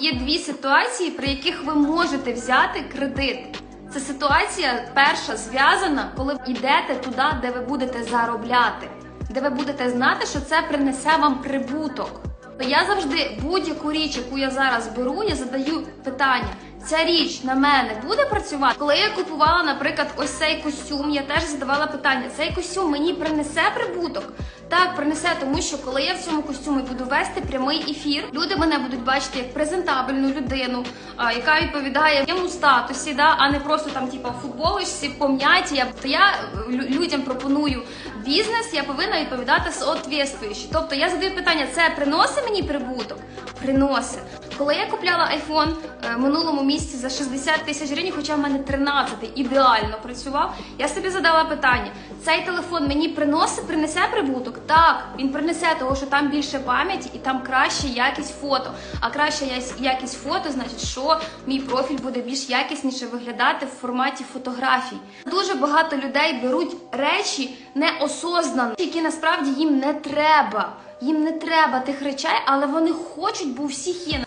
Є дві ситуації, при яких ви можете взяти кредит. Це ситуація перша зв'язана, коли йдете туди, де ви будете заробляти, де ви будете знати, що це принесе вам прибуток. То я завжди будь-яку річ, яку я зараз беру, я задаю питання. Ця річ на мене буде працювати. Коли я купувала, наприклад, ось цей костюм, я теж задавала питання: цей костюм мені принесе прибуток? Так, принесе, тому що коли я в цьому костюмі буду вести прямий ефір, люди мене будуть бачити як презентабельну людину, яка відповідає моєму статусі, да, а не просто там, в футболочці, пом'яті. Я то я людям пропоную бізнес, я повинна відповідати соответствуючи. Тобто я задаю питання: це приносить мені прибуток? Приносить. Коли я купляла iPhone е, минулому місяці за 60 тисяч гривень, хоча в мене 13 ідеально працював, я собі задала питання: цей телефон мені приносить, принесе прибуток? Так, він принесе, тому що там більше пам'яті і там краща якість фото. А краща якість фото, значить, що мій профіль буде більш якісніше виглядати в форматі фотографій. Дуже багато людей беруть речі неосознано, які насправді їм не треба. Їм не треба тих речей, але вони хочуть, бо всіх є.